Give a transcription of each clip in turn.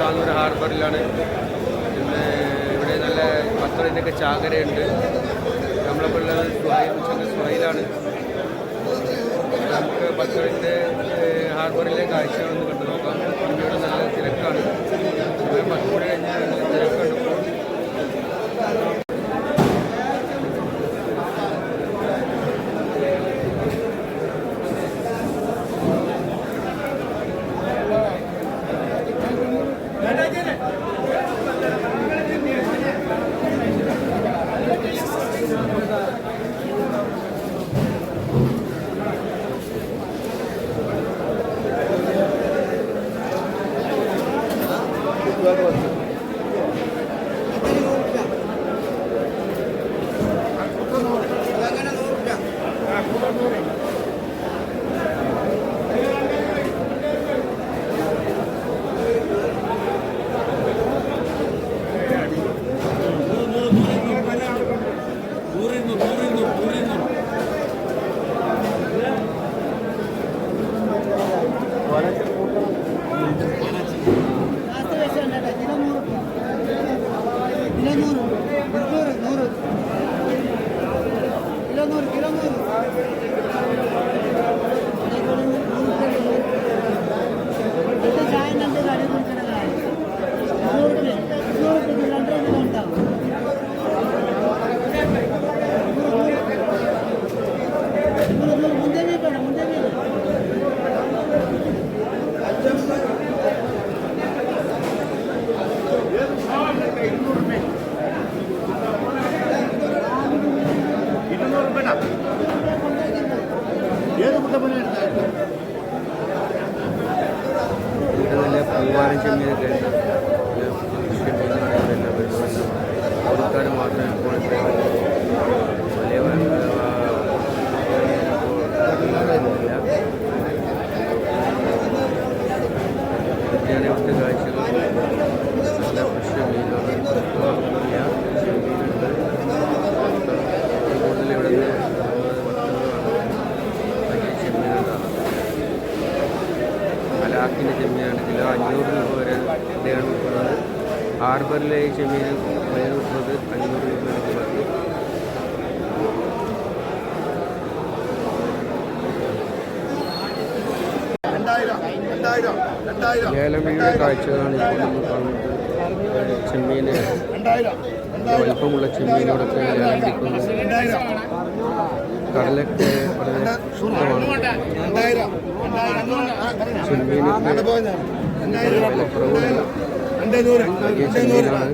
താന്നൂർ ഹാർബറിലാണ്. പിന്നെ ഇവിടെ നല്ല പത്തളിന്റെയൊക്കെ ചാകരയുണ്ട്. നമ്മളിപ്പോൾ ഉള്ളത് സുഹൈൽ സ്വായിലാണ് നമുക്ക് പത്തളിന്റെ ഹാർബറിലെ കാഴ്ചകളൊന്ന് കണ്ടു മലാക്കിന്റെ ചെമ്മീനാണ്. കിലോ അഞ്ഞൂറ് രൂപ വരെ ഇവിടെയാണ് വിൽക്കുന്നത് ഹാർബറിലെ ചെമ്മീൻ വിൽക്കുന്നത് അഞ്ഞൂറ് ലേലമീയുടെ കാഴ്ചകളാണ് ഇപ്പോൾ നമ്മൾ കാണുന്നത്. ചെമ്മീന് വലിപ്പമുള്ള ചെമ്മീനോടൊക്കെ ലേലം കടലൊക്കെ വളരെ ശുദ്ധമാണ്. ചെമ്മീനൊക്കെ വിലക്കുറവുള്ള വലിയ ചെമ്മീനാണ്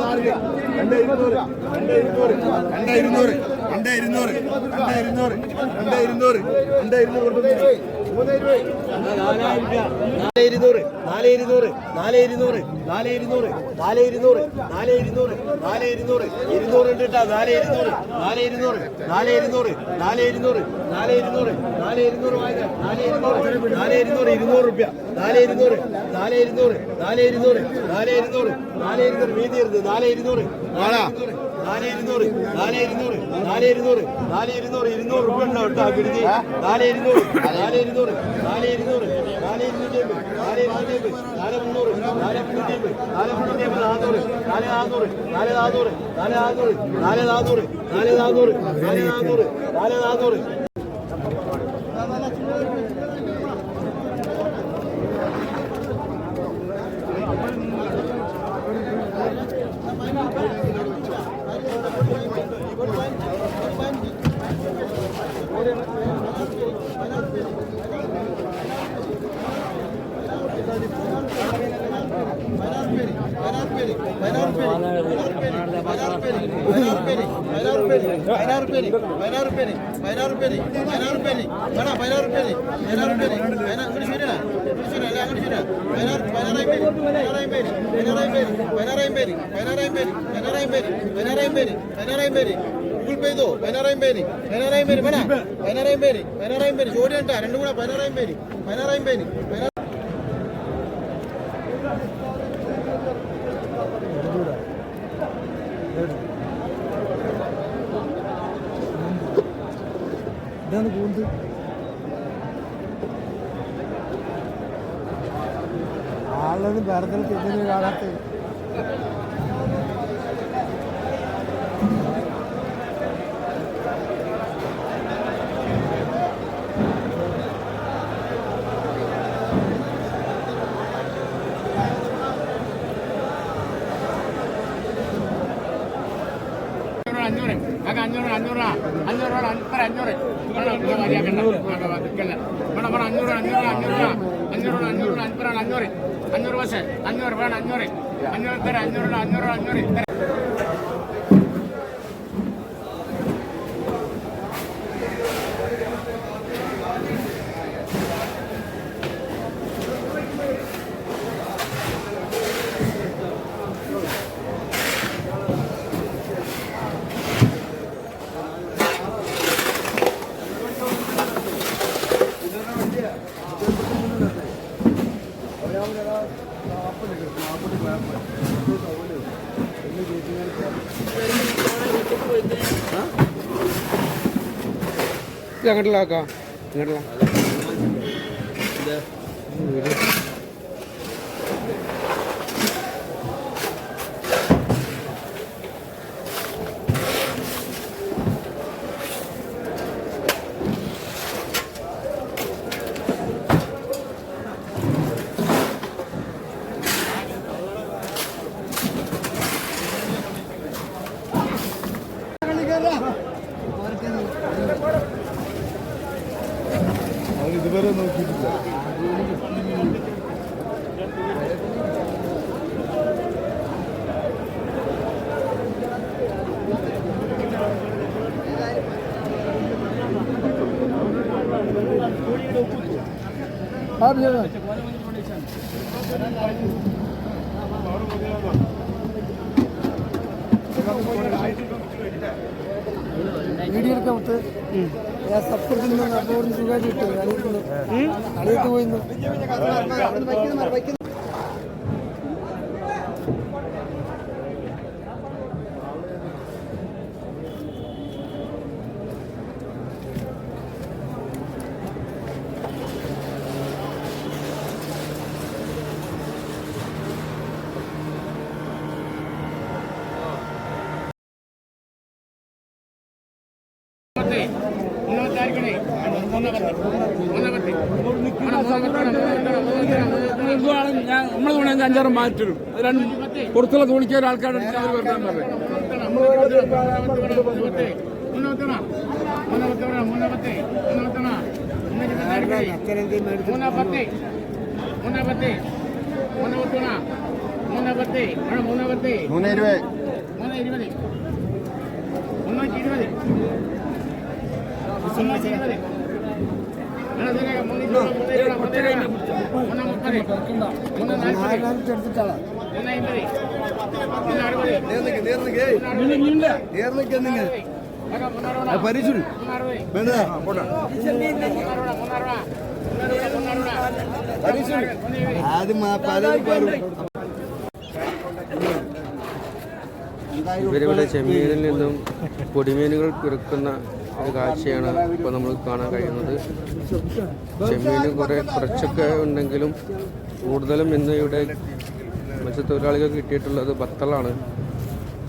നാല് ഇരുന്നൂറ് നാല് ഇരുന്നൂറ് നാല് ഇരുന്നൂറ് നാല് ഇരുന്നൂറ് നാല് ഇരുന്നൂറ് നാല് ഇരുന്നൂറ് നാല് ഇരുന്നൂറ് ഇരുന്നൂറ് ഉണ്ട് കേട്ടോ നാല് ഇരുന്നൂറ് നാല് ഇരുന്നൂറ് നാല് ഇരുന്നൂറ് നാല് ഇരുന്നൂറ് നാല് ഇരുന്നൂറ് നാല് ഇരുന്നൂറ് വാങ്ങ നാല് ഇരുന്നൂറ് നാല് ഇരുന്നൂറ് ഇരുന്നൂറ് റുപ്യ നാല് ഇരുന്നൂറ് നാല് ഇരുന്നൂറ് നാല് ഇരുന്നൂറ് നാല് ഇരുന്നൂറ് നാല് ഇരുന്നൂറ് ഇരുന്ന് നാല് ഇരുന്നൂറ് നാല് ഇരുന്നൂറ് നാല് ഇരുന്നൂറ് നാല് ഇരുന്നൂറ് നാല് ഇരുന്നൂറ് ഇരുന്നൂറ് റുപ്യ ഉണ്ടോ കേട്ടോ പിടിച്ച് നാല് ഇരുന്നൂറ് നാല് ഇരുന്നൂറ് നാല് ഇരുന്നൂറ് നാല് ഇരുന്നൂറ്റി നാല് ഇരുന്നൂറ്റി നാല് മുന്നൂറ് നാല് മുന്നൂറ്റി നാല് മുന്നൂറ്റി നാനൂറ് നാല് നാനൂറ് നാല് നാനൂറ് നാല് നാനൂറ് നാല് നാനൂറ് നാല് നാനൂറ് നാല് നാനൂറ് നാല് നാനൂറ് പതിനാറായിരം പേര് പതിനാറായിരം പേര് പതിനാറായിരം പതിനാറായിരം ജോലി ഉണ്ടാ രണ്ടും കൂടെ പതിനാറായിരം പേര് പതിനാറായിരം പേര് പതിനാറ് ആളത് വേറെ തിരിഞ്ഞു കാണാത്ത അഞ്ഞൂറ് ആകെ അഞ്ഞൂറ് അഞ്ഞൂറ് അഞ്ഞൂറ് അഞ്ഞൂറ് അഞ്ഞൂറ് മതിയാക്കണ്ട നിൽക്കല്ല വേണം വേണം അഞ്ഞൂറ് അഞ്ഞൂറ് അഞ്ഞൂറ് അഞ്ഞൂറ് അഞ്ഞൂറ് അഞ്ഞൂറ് അഞ്ഞൂറ് ಅഞ്ഞൂರು ಬಸ್ ಅഞ്ഞೂರು ಬೇಡ ಅഞ്ഞೂರು ಅഞ്ഞೂರು ಇರ್ತಾರೆ ಅഞ്ഞೂರು ಅഞ്ഞೂರು ಅഞ്ഞೂರು ಇರ್ತಾರೆ അങ്ങോട്ടുള്ള ആക്കാം അങ്ങോട്ടുള്ള വീഡിയോ എടുക്കാൻ മുത്ത് ഞാൻ സബ്സ്ക്രിപ്ഷൻ സുഖമായിട്ട് കിട്ടും അളിയത്ത് പോയിന്ന് തുണി അഞ്ചാറ് മാറ്റും രണ്ട് പുറത്തുള്ള തോണിക്ക് ഒരാൾക്കാരുടെ അവർ വരണം പറയും. മൂന്ന് ഇരുപത്. മുന്നൂറ്റി ഇരുപത് മുന്നൂറ്റി ഇരുപത് മൂന്ന് മുപ്പത് മൂന്ന് നാൽപ്പത് എടുത്തിട്ടാളാ മൂന്ന് അമ്പത് മൂന്ന് പലരും ഇവരിവിടെ ചെമ്മീനിൽ നിന്നും പൊടിമീനുകൾ പിറക്കുന്ന ഒരു കാഴ്ചയാണ് ഇപ്പോൾ നമ്മൾ കാണാൻ കഴിയുന്നത്. ചെമ്മീൻ കുറേ കുറച്ചൊക്കെ ഉണ്ടെങ്കിലും കൂടുതലും ഇന്ന് ഇവിടെ മത്സ്യത്തൊഴിലാളികൾ കിട്ടിയിട്ടുള്ളത് ബത്തളാണ്.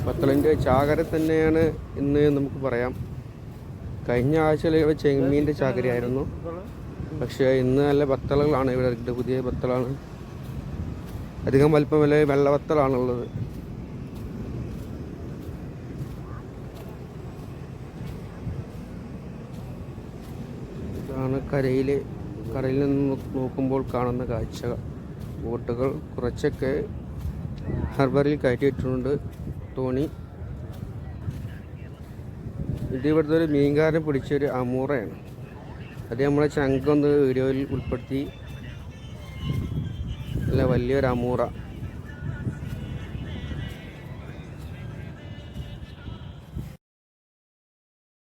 ബത്തളിന്റെ ചാകര തന്നെയാണ് ഇന്ന് നമുക്ക് പറയാം. കഴിഞ്ഞ ആഴ്ചയിൽ ഇവിടെ ചെമ്മീന്റെ ചാകരയായിരുന്നു. പക്ഷേ ഇന്ന് നല്ല ബത്തളകളാണ് ഇവിടെ പുതിയ ബത്തളാണ്. അധികം വലിപ്പമില്ല വെള്ളവത്തളാണുള്ളത് ഇതാണ് കരയിൽ കരയിൽ നിന്ന് നോക്കുമ്പോൾ കാണുന്ന കാഴ്ച ബോട്ടുകൾ കുറച്ചൊക്കെ ഹാർബറിൽ കയറ്റിയിട്ടുണ്ട്. തോണി. ഇത് ഇവിടുത്തെ ഒരു മീൻകാരൻ പിടിച്ചൊരു അമൂറയാണ്. അത് നമ്മളെ ചങ്കൊന്ന് വീഡിയോയിൽ ഉൾപ്പെടുത്തി. അല്ല വലിയൊരു അമൂറ.